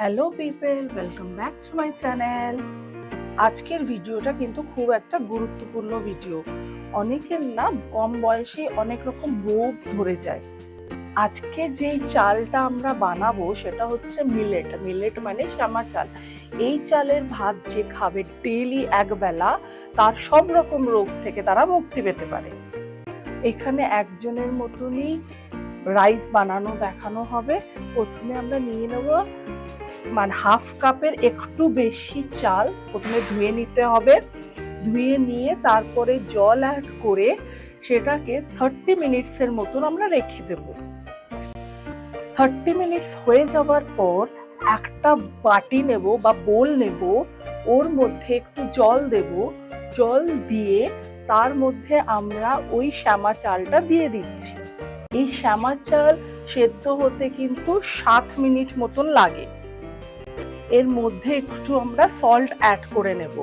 Hello people welcome back to my channel আজকের ভিডিওটা কিন্তু খুব একটা গুরুত্বপূর্ণ ভিডিও অনেকের না কম বয়সে অনেক রকম রোগ ধরে যায়। আজকে যেই চালটা আমরা বানাবো সেটা হচ্ছে মিলেট মিলেট মানে শ্যামা চাল। এই চালের ভাত যে খাবে ডেলি একবেলা তার সব রকম রোগ থেকে তারা মুক্তি পেতে পারে। এখানে একজনের মতনই রাইস বানানো, দেখানো হবে। প্রথমে আমরা নিয়ে নেব মানে হাফ কাপের একটু বেশি চাল প্রথমে ধুয়ে নিতে হবে। ধুয়ে নিয়ে তারপরে জল অ্যাড করে সেটাকে থার্টি মিনিটসের মতন আমরা রেখে দেব। থার্টি মিনিটস হয়ে যাওয়ার পর একটা বাটি নেব বা বোল নেব, ওর মধ্যে একটু জল দেব। জল দিয়ে তার মধ্যে আমরা ওই শ্যামা চালটা দিয়ে দিচ্ছি। এই শ্যামা চাল সেদ্ধ হতে কিন্তু সাত মিনিট মতন লাগে। এর মধ্যে একটু আমরা সল্ট অ্যাড করে নেব।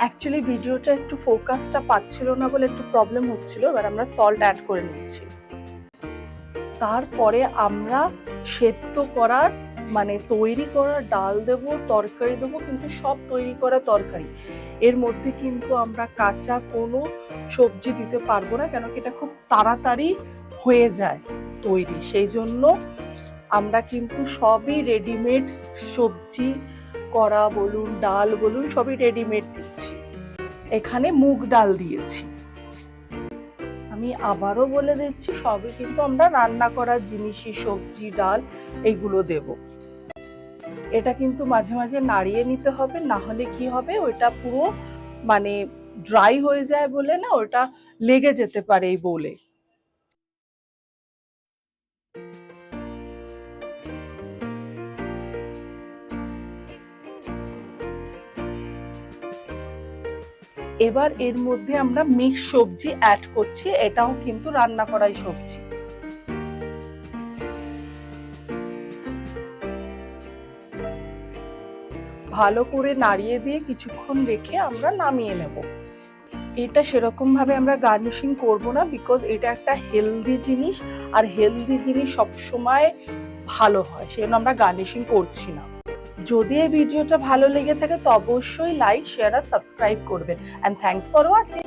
অ্যাকচুয়ালি ভিডিওটা একটু ফোকাসটা পাচ্ছিল না বলে একটু প্রবলেম হচ্ছিল, এবার আমরা সল্ট অ্যাড করে নিচ্ছি। তারপরে আমরা সেদ্ধ করার মানে তৈরি করা ডাল দেব, তরকারি দেবো, কিন্তু সব তৈরি করা তরকারি। এর মধ্যে কিন্তু আমরা কাঁচা কোনো সবজি দিতে পারব না, কেন কি এটা খুব তাড়াতাড়ি হয়ে যায় তৈরি। সেই জন্য আমরা কিন্তু সবই রেডিমেড সবজি করা বলুন, ডাল বলুন, সবই রেডিমেড দিচ্ছি। এখানে মুগ ডাল দিয়েছি। আমি আবারও বলে দিচ্ছি, সবই কিন্তু আমরা রান্না করার জিনিসই, সবজি, ডাল এইগুলো দেব। এটা কিন্তু মাঝে মাঝে নাড়িয়ে নিতে হবে, না হলে কি হবে, ওইটা পুরো মানে ড্রাই হয়ে যায় বলে না ওটা লেগে যেতে পারে এই বলে। এবার এর মধ্যে আমরা মিক্স সবজি অ্যাড করছি, এটাও কিন্তু রান্না করাই সবজি। ভালো করে নাড়িয়ে দিয়ে কিছুক্ষণ রেখে আমরা নামিয়ে নেব। এটা সেরকম ভাবে আমরা গার্নিশিং করব না বিকজ এটা একটা হেলদি জিনিস, আর হেলদি জিনিস সবসময় ভালো হয়, সেজন্য আমরা গার্নিশিং করছি না। যদি এই ভিডিওটা ভালো লেগে থাকে, তো অবশ্যই লাইক শেয়ার আর সাবস্ক্রাইব করবেন। And thanks for watching